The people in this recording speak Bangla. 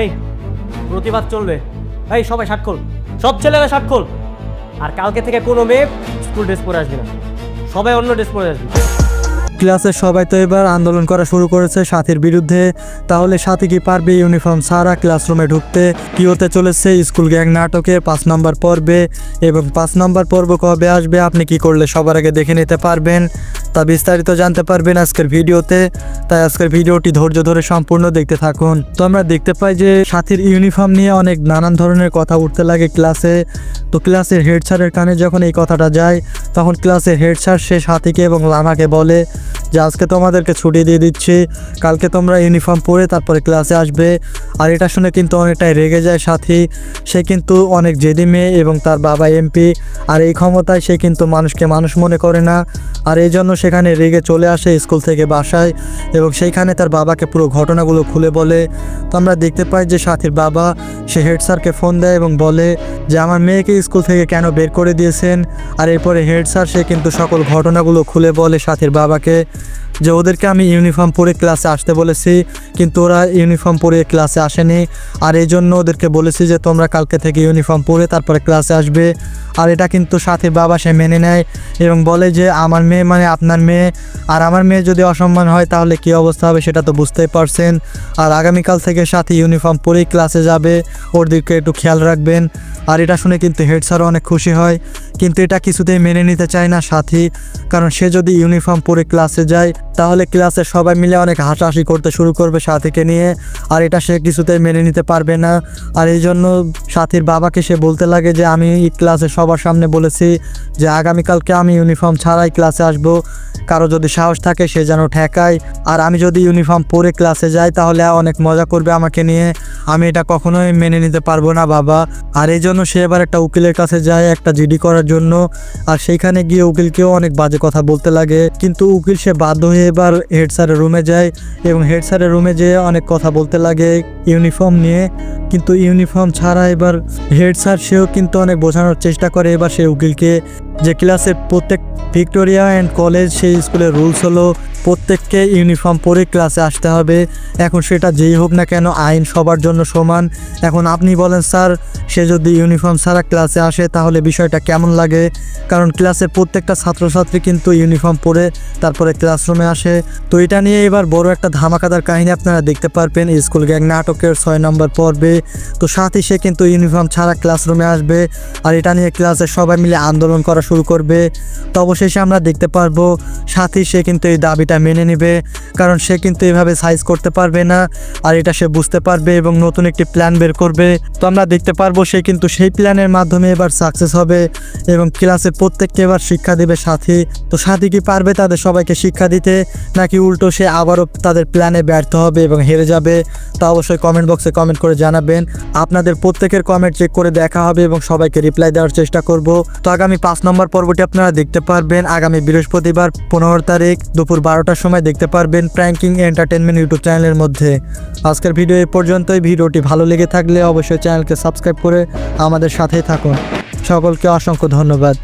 এই, প্রতিবাদ চলবে। এই, সবাই সাক্ষর সব ছেলেরা সাক্ষর আর কালকে থেকে কোনো মেয়ে স্কুল ড্রেস পরে আসবে না। সবাই অন্য ড্রেস পরে আসবে। ক্লাসের সবাই তো এবার আন্দোলন করা শুরু করেছে সাথীর বিরুদ্ধে। তাহলে সাথী কি পারবে ইউনিফর্ম ছাড়া ক্লাসরুমে ঢুকতে? কি হতে চলেছে স্কুল গ্যাং নাটকে? পাঁচ নম্বর পর্বে। এবং পাঁচ নম্বর পর্ব কবে আসবে? আপনি কি করলে সবার আগে দেখে নিতে পারবেন? তা বিস্তারিত জানতে পারবেন আজকের ভিডিওতে। তাই আজকের ভিডিওটি ধৈর্য ধরে সম্পূর্ণ দেখতে থাকুন। তো আমরা দেখতে পাই যে সাথীর ইউনিফর্ম নিয়ে অনেক নানান ধরনের কথা উঠতে লাগে ক্লাসে। তো ক্লাসের হেড স্যারের কানে যখন এই কথাটা যায়, তখন ক্লাসের হেড স্যার সে সাথীকে এবং লামাকে বলে যে আজকে তোমাদেরকে ছুটি দিয়ে দিচ্ছি, কালকে তোমরা ইউনিফর্ম পরে তারপরে ক্লাসে আসবে। আর এটা শুনে কিন্তু অনেকটাই রেগে যায় সাথী। সে কিন্তু অনেক জেদি মেয়ে এবং তার বাবা এমপি আর এই ক্ষমতায় সে কিন্তু মানুষকে মানুষ মনে করে না। আর এই জন্য সেখানে রেগে চলে আসে স্কুল থেকে বাসায় এবং সেইখানে তার বাবাকে পুরো ঘটনাগুলো খুলে বলে। তো আমরা দেখতে পাই যে সাথীর বাবা, সে হেড স্যারকে ফোন দেয় এবং বলে যে, আমার মেয়েকে স্কুল থেকে কেন বের করে দিয়েছেন? আর এরপরে হেড স্যার সে কিন্তু সকল ঘটনাগুলো খুলে বলে সাথীর বাবাকে। যে ওদেরকে আমি ইউনিফর্ম পরে ক্লাসে আসতে বলেছি, কিন্তু ওরা ইউনিফর্ম পরে ক্লাসে আসেনি। আর এই জন্য ওদেরকে বলেছি যে, তোমরা কালকে থেকে ইউনিফর্ম পরে তারপরে ক্লাসে আসবে। আর এটা কিন্তু সাথে বাবা সে মেনে নেয় এবং বলে যে, আমার মেয়ে মানে আপনার মেয়ে। আর আমার মেয়ে যদি অসম্মান হয়, তাহলে কী অবস্থা হবে সেটা তো বুঝতেই পারছেন। আর আগামীকাল থেকে সাথে ইউনিফর্ম পরেই ক্লাসে যাবে। ওর দিকে একটু খেয়াল রাখবেন। আর এটা শুনে কিন্তু হেড স্যারও অনেক খুশি হয়। কিন্তু এটা কিছুতেই মেনে নিতে চায় না সাথী, কারণ সে যদি ইউনিফর্ম পরে ক্লাসে যায়, তাহলে ক্লাসে সবাই মিলে অনেক হাসাহাসি করতে শুরু করবে সাথীকে নিয়ে। আর এটা সে কিছুতেই মেনে নিতে পারবে না। আর এই জন্য সাথীর বাবাকে সে বলতে লাগে যে, আমি ক্লাসে সবার সামনে বলেছি যে, আগামীকালকে আমি ইউনিফর্ম ছাড়াই ক্লাসে আসব। কারও যদি সাহস থাকে, সে যেন ঠেকায়। আর আমি যদি ইউনিফর্ম পরে ক্লাসে যাই, তাহলে অনেক মজা করবে আমাকে নিয়ে। আমি এটা কখনোই মেনে নিতে পারব না, বাবা। আর এই জন্য সে এবার একটা উকিলের কাছে যায়, একটা জিডি করার জন্য। আর সেইখানে গিয়ে উকিলকেও অনেক বাজে কথা বলতে লাগে। কিন্তু উকিল সে বাধ্য হয়ে এবার হেড স্যারের রুমে যায় এবং হেড স্যারের রুমে যেয়ে অনেক কথা বলতে লাগে। ইউনিফর্ম নিয়ে, কিন্তু ইউনিফর্ম ছাড়া এবার হেড স্যার সেও কিন্তু অনেক বোঝানোর চেষ্টা করে। এবার সে উকিলকে যে ক্লাসের প্রত্যেক ভিক্টোরিয়া অ্যান্ড কলেজ, সেই স্কুলের রুলস হলো প্রত্যেককে ইউনিফর্ম পরে ক্লাসে আসতে হবে। এখন সেটা যেই হোক না কেন, আইন সবার জন্য সমান। এখন আপনি বলেন, স্যার, সে যদি ইউনিফর্ম ছাড়া ক্লাসে আসে, তাহলে বিষয়টা কেমন লাগে? কারণ ক্লাসের প্রত্যেকটা ছাত্রছাত্রী কিন্তু ইউনিফর্ম পরে তারপরে ক্লাসরুমে আসে। তো এটা নিয়ে এবার বড় একটা ধামাকাদার কাহিনী আপনারা দেখতে পারবেন। স্কুল গ্যাং নাটকের ছয় নম্বর পর্বে। তো সাথে সে কিন্তু ইউনিফর্ম ছাড়া ক্লাসরুমে আসবে আর এটা নিয়ে ক্লাসে সবাই মিলে আন্দোলন করা শুরু করবে। তো অবশেষে আমরা দেখতে পারব সাথী সে কিন্তু এই দাবিটা মেনে নেবে, কারণ সে কিন্তু এভাবে সাইজ করতে পারবে না আর এটা সে বুঝতে পারবে এবং নতুন একটি প্ল্যান বের করবে। তো আমরা দেখতে পারব সে কিন্তু সেই প্ল্যানের মাধ্যমে এবার সাকসেস হবে এবং ক্লাসে প্রত্যেককে এবার শিক্ষা দেবে সাথী তো সাথী কি পারবে তাদের সবাইকে শিক্ষা দিতে, নাকি উল্টো সে আবারও তাদের প্ল্যানে ব্যর্থ হবে এবং হেরে যাবে? তা অবশ্যই কমেন্ট বক্সে কমেন্ট করে জানাবেন। আপনাদের প্রত্যেকের কমেন্ট চেক করে দেখা হবে এবং সবাইকে রিপ্লাই দেওয়ার চেষ্টা করব। তো আগামী পাঁচ নম্বর পর্বটি আপনারা দেখতে পারবেন। আগামী বৃহস্পতিবার, পনেরো তারিখ, দুপুর বারোটার সময় দেখতে পারবেন প্র্যাঙ্কিং এন্টারটেনমেন্ট ইউটিউব চ্যানেলের মধ্যে। আজকের ভিডিও এ পর্যন্তই। ভিডিওটি ভালো লেগে থাকলে অবশ্যই চ্যানেলকে সাবস্ক্রাইব করে আমাদের সাথেই থাকুন। সকলকে অসংখ্য ধন্যবাদ।